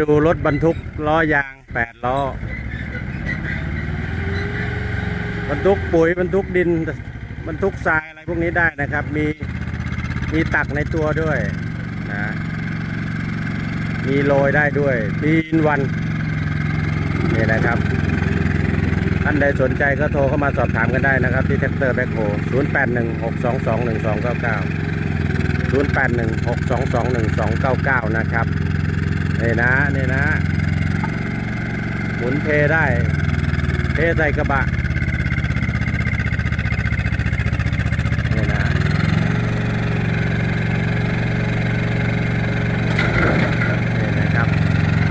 ดูรถบรรทุกล้อยางแปดล้อ บรรทุกปุ๋ยบรรทุกดิน บรรทุกทรายอะไรพวกนี้ได้นะครับ มีมีตักในตัวด้วยนะมีโรยได้ด้วยปีนวันนี่นะครับท่านใดสนใจก็โทรเข้ามาสอบถามกันได้นะครับ ที่แท็กเตอร์แบ็คโฮ0 8 1 6 2 2 1 2 9 9 0 8 1 6 2 2 1 2 9 9 นะครับ นี่นะนี่นะ หมุนเทได้ เทใส่กระบะนี่นะนี่นะครับ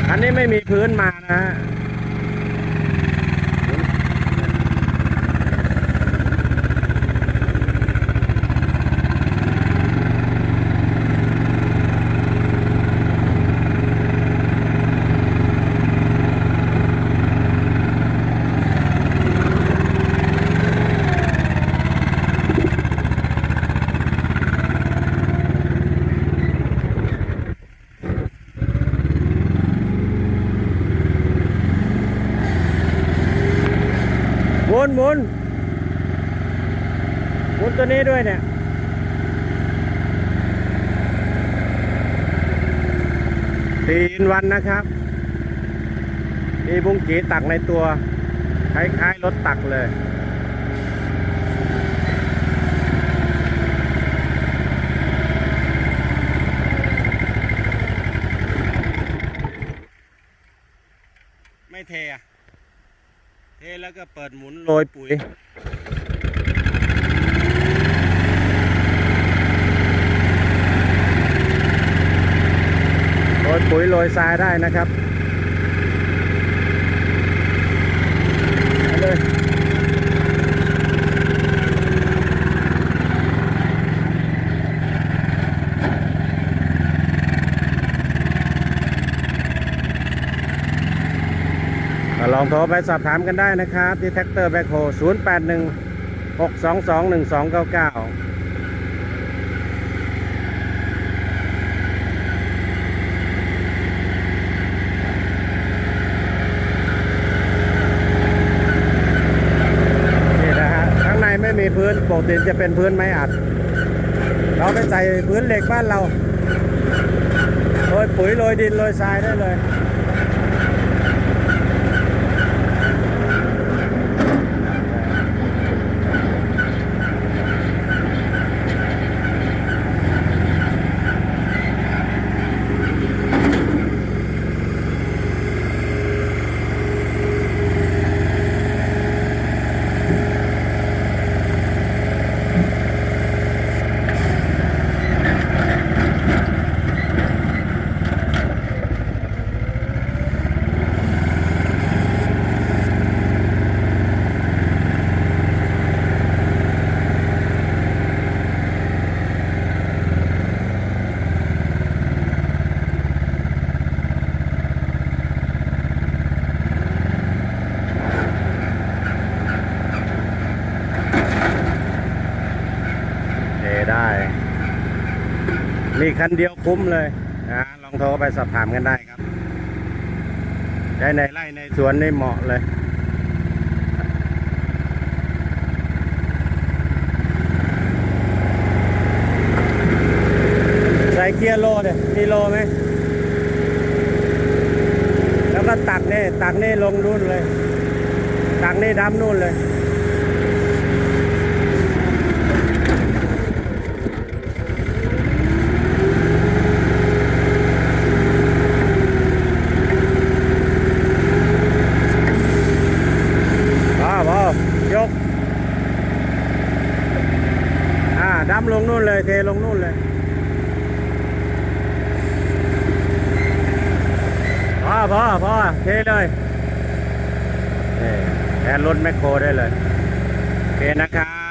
อันนี้ไม่มีพื้นมานะฮะ หมุนหมุนตัวนี้ด้วยเนี่ยตีนวันนะครับมีบุ้งกีตักในตัว คล้ายๆรถตักเลย ไม่เทอะ เท แล้วก็เปิดหมุนโรยปุ๋ยโรยปุ๋ยโรยทรายได้นะครับเอาเลยก็ ลองโทรไปสอบถามกันได้นะครับ ที่แท็กเตอร์แบคโฮ0 8 1 6 2 2 1 2 9 9นี่นะฮะข้างในไม่มีพื้นปกติจะเป็นพื้นไม้อัด เราไปใส่พื้นเหล็กบ้านเราโรยปุ๋ยโรยดินโรยทรายได้เลย ได้ มีคันเดียวคุ้มเลยนะลองโทรไปสอบถามกันได้ครับใช้ในไร่ในสวนนี่เหมาะเลยใส่เกียร์โลเนี่ยมีโลไหมแล้วก็ตักนี่ตักนี่ลงนู่นเลย ตักนี่ดำนู่นเลย พอพอยก อ่า ดำลงนู่นเลยเทลงนู่นเลยพอพอพอเทเลยนี่แทนรถแมคโครได้เลยโอเคนะครับ